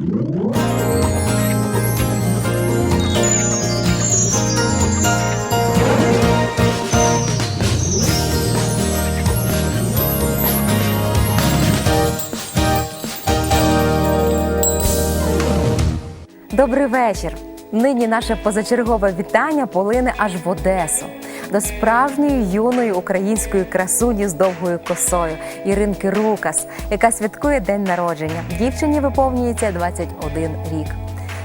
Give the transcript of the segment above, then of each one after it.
Добрий вечір. Нині наше позачергове вітання полине аж в Одесу до справжньої юної української красуні з довгою косою Іринки Рукас, яка святкує день народження. Дівчині виповнюється 21 рік.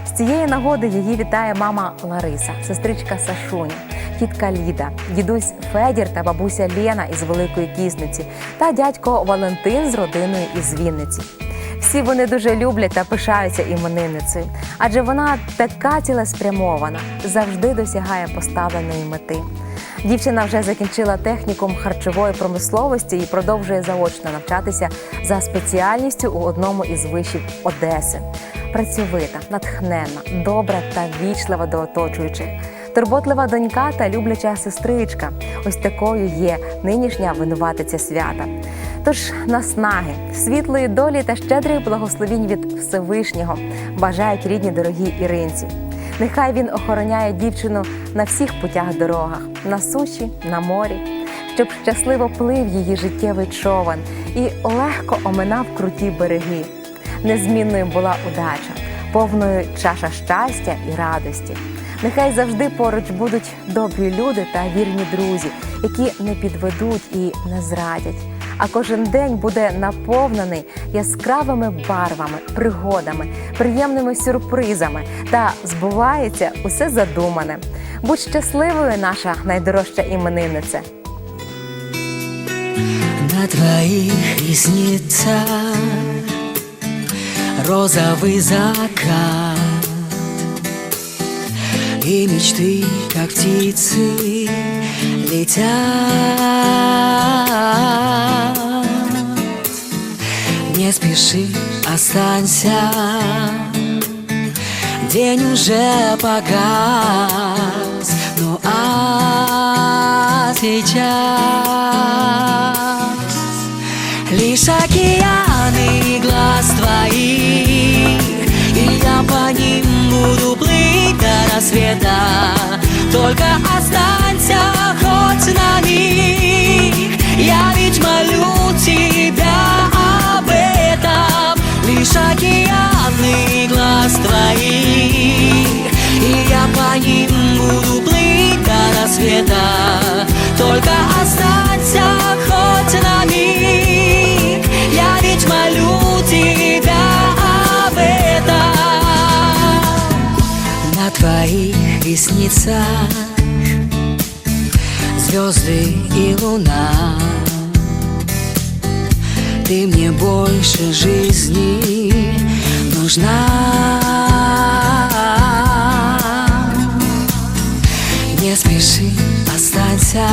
З цієї нагоди її вітає мама Лариса, сестричка Сашуня, тітка Ліда, дідусь Федір та бабуся Лена із Великої Кісниці та дядько Валентин з родиною із Вінниці. Всі вони дуже люблять та пишаються іменинницею, адже вона така цілеспрямована, завжди досягає поставленої мети. Дівчина вже закінчила технікум харчової промисловості і продовжує заочно навчатися за спеціальністю у одному із вишів Одеси. Працьовита, натхненна, добра та вічлива до оточуючих. Турботлива донька та любляча сестричка. Ось такою є нинішня винуватиця свята. Тож наснаги, світлої долі та щедрих благословінь від Всевишнього бажають рідні дорогі Іринці. Нехай він охороняє дівчину на всіх путях дорогах, на суші, на морі, щоб щасливо плив її життєвий човен і легко оминав круті береги. Незмінною була удача, повною чаша щастя і радості. Нехай завжди поруч будуть добрі люди та вірні друзі, які не підведуть і не зрадять. А кожен день буде наповнений яскравими барвами, пригодами, приємними сюрпризами та збувається усе задумане. Будь щасливою, наша найдорожча іменинниця. На твоих ресницах розовый закат И мечты, как птицы, летят. Не спеши, останься. День уже погас, ну а сейчас Только останься хоть на миг. Я ведь молю тебя об этом Лишь океаны глаз твоих. И я по ним буду плыть до рассвета Только останься хоть на миг. Я ведь молю тебя об этом. На твоих ресницах Звезды и луна. Ты мне больше жизни нужна. Не спеши, останься.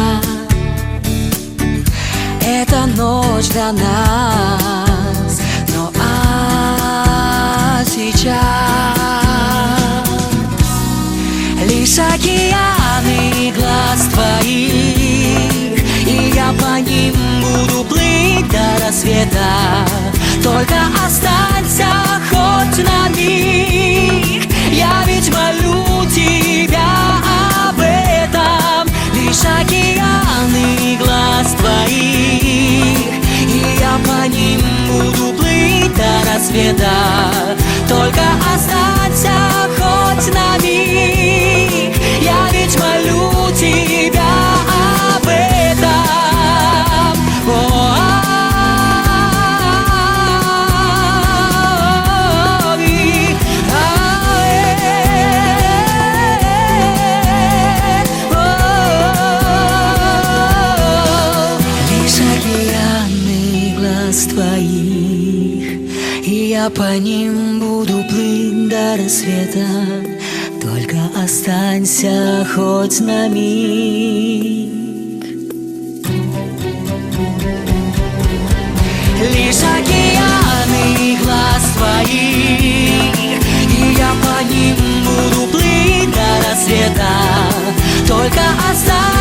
Эта ночь для нас. Ну а сейчас рассвета Я по ним буду плыть до рассвета. Только останься хоть на миг. Лишь океаны глаз твоих И я по ним буду плыть до рассвета. Только останься